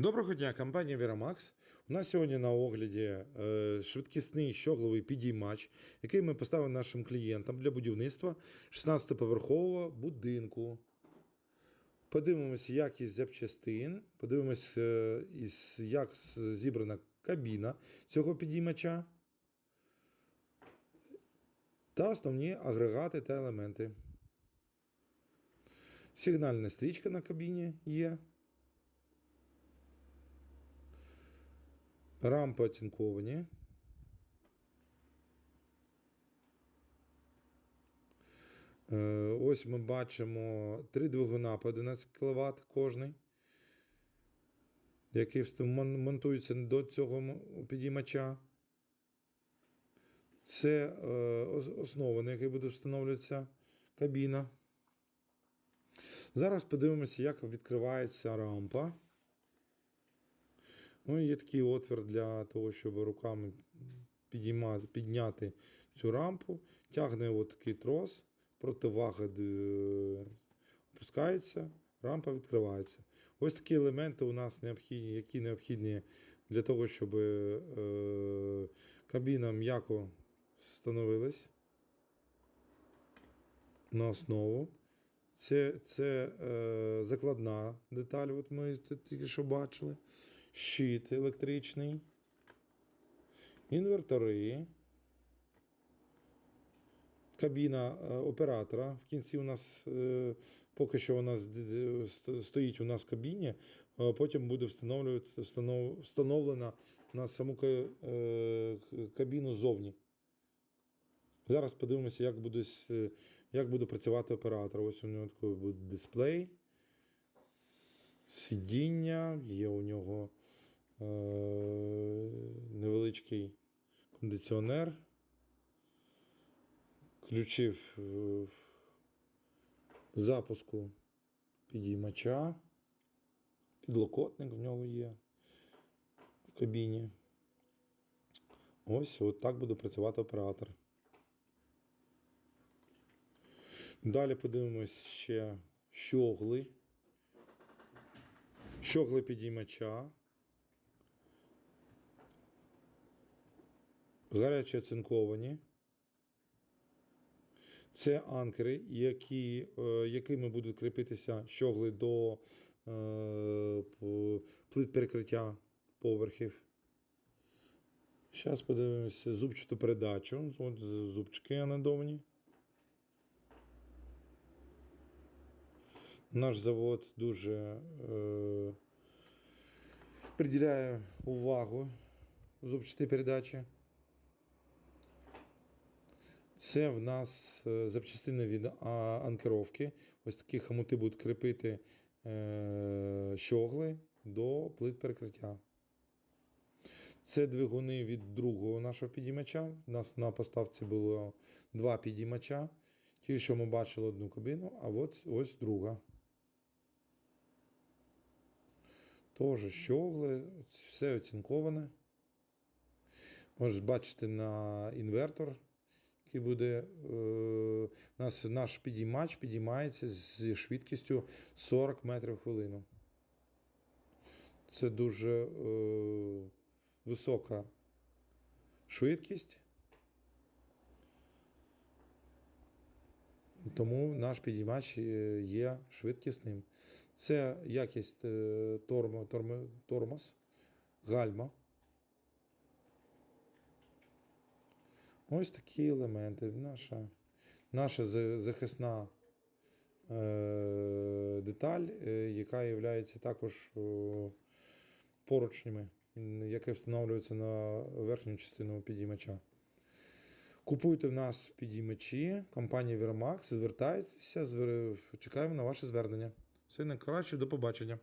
Доброго дня, компанія Veramax. У нас сьогодні на огляді е, швидкісний щогловий підіймач, який ми поставили нашим клієнтам для будівництва 16-поверхового будинку. Подивимося якість запчастин, подивимося, е, як зібрана кабіна цього підіймача та основні агрегати та елементи. Сигнальна стрічка на кабіні є. Рампи оцінковані. Е, Ось ми бачимо три двигуна по 11 кВт кожний, які вст- мон- монтуються до цього підіймача. Це е, основа, на якій буде встановлюватися кабіна. Зараз подивимося, як відкривається рампа. Ну, і є такий отвір для того, щоб руками підіймати, підняти цю рампу. Тягне от такий трос, противага опускається, рампа відкривається. Ось такі елементи у нас необхідні, які необхідні для того, щоб е, кабіна м'яко становилась на основу. Це, це е, закладна деталь, от ми тільки що бачили. Щит електричний. Інвертори. Кабіна е, оператора. В кінці у нас е, поки що ст- стоїть у нас в кабіні, потім буде встановлена на саму е, кабіну ззовні. Зараз подивимося, як буде, як буде працювати оператор. Ось у нього такий буде дисплей. Сидіння, є у нього е- невеличкий кондиціонер. Ключі в, в запуску підіймача. Підлокотник в нього є в кабіні. Ось так буде працювати оператор. Далі подивимось ще щогли. Щогли підіймача. Гарячі оцинковані. Це анкери, які, е, якими будуть кріпитися щогли до е, плит перекриття поверхів. Зараз подивимося зубчату передачу. От зубчики анодовані. Наш завод дуже е, приділяє увагу зубчатій передачі. Це в нас е, запчастини від анкеровки. Ось такі хомути будуть кріпити е, щогли до плит перекриття. Це двигуни від другого нашого підіймача. У нас на поставці було два підіймача. Тільки що ми бачили одну кабіну, а от ось друга. Теж щогли, все оцінковане. Можеш бачити на інвертор, який буде. Е, у нас наш підіймач підіймається зі швидкістю 40 метрів в хвилину. Це дуже е, висока швидкість. Тому наш підіймач е, є швидкісним. Це якість е, тормо, тормо, тормоз, гальма. Ось такі елементи. Наша, наша захисна е, деталь, е, яка є також поручнями, м, яке встановлюється на верхню частину підіймача. Купуйте в нас підіймачі, компанія Veramax, звертайтеся, звер- чекаємо на ваше звернення. Все найкраще, до побачення.